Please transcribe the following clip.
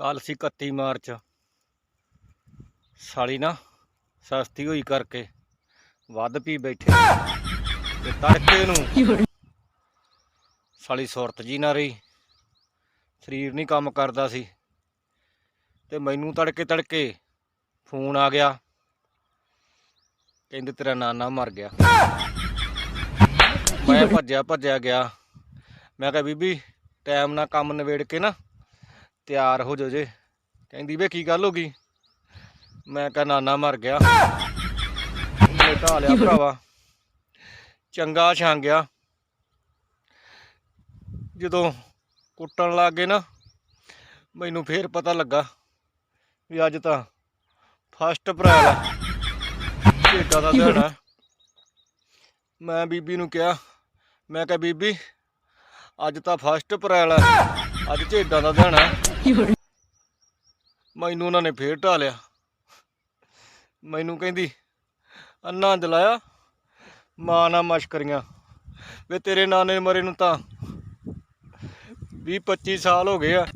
ਕੱਲ ਸੀ 31 ਮਾਰਚ। ਸਾਲੀ ਨਾ ਸਸਤੀ ਹੋਈ ਕਰਕੇ ਵੱਧ ਪੀ ਬੈਠੇ। ਤੇ ਤੜਕੇ ਨੂੰ ਸਾਲੀ ਸੁਰਤ ਜੀ ਨਾ ਰਹੀ। ਸਰੀਰ ਨਹੀਂ ਕੰਮ ਕਰਦਾ ਸੀ। ਤੇ ਮੈਨੂੰ ਤੜਕੇ ਤੜਕੇ ਫੋਨ ਆ ਗਿਆ। ਕਹਿੰਦੇ ਤੇਰਾ ਨਾਨਾ ਮਰ ਗਿਆ। ਮੈਂ ਭੱਜਿਆ ਭੱਜਿਆ ਗਿਆ। ਮੈਂ ਕਿਹਾ ਬੀਬੀ ਟਾਈਮ ਨਾਲ ਕੰਮ ਨਿਬੇੜ ਕੇ ਨਾ ਤਿਆਰ ਹੋ ਜਾਓ ਜੇ। ਕਹਿੰਦੀ ਵੇ ਕੀ ਗੱਲ ਹੋ ਗਈ? ਮੈਂ ਕਿਹਾ ਨਾਨਾ ਮਰ ਗਿਆ। ਢਾ ਲਿਆ ਭਰਾਵਾ। ਚੰਗਾ ਛਾਂ ਗਿਆ। ਜਦੋਂ ਕੁੱਟਣ ਲੱਗ ਗਏ ਨਾ, ਮੈਨੂੰ ਫੇਰ ਪਤਾ ਲੱਗਾ ਵੀ ਅੱਜ ਤਾਂ ਫਸਟ ਅਪ੍ਰੈਲ ਆ। ਢੇਡਾ ਦਾ ਦਿਨ ਆ ਮੈਂ ਬੀਬੀ ਨੂੰ ਕਿਹਾ, ਮੈਂ ਕਿਹਾ ਬੀਬੀ, ਅੱਜ ਤਾਂ ਫਸਟ ਅਪ੍ਰੈਲ ਆ। ਅੱਜ ਢੇਡਾ ਦਾ ਦਿਨ ਆ ਮੈਨੂੰ ਉਹਨਾਂ ਨੇ ਫੇਰ ਢਾ ਲਿਆ। ਮੈਨੂੰ ਕਹਿੰਦੀ, ਅੰਨਾ ਜਲਾਇਆ, ਮਾਂ ਨਾਲ ਮਸ਼ਕਰੀਆਂ ਵੇ ਤੇਰੇ ਨਾਨੇ ਮਰੇ ਨੂੰ ਤਾਂ 20 25 ਸਾਲ ਹੋ ਗਏ ਆ।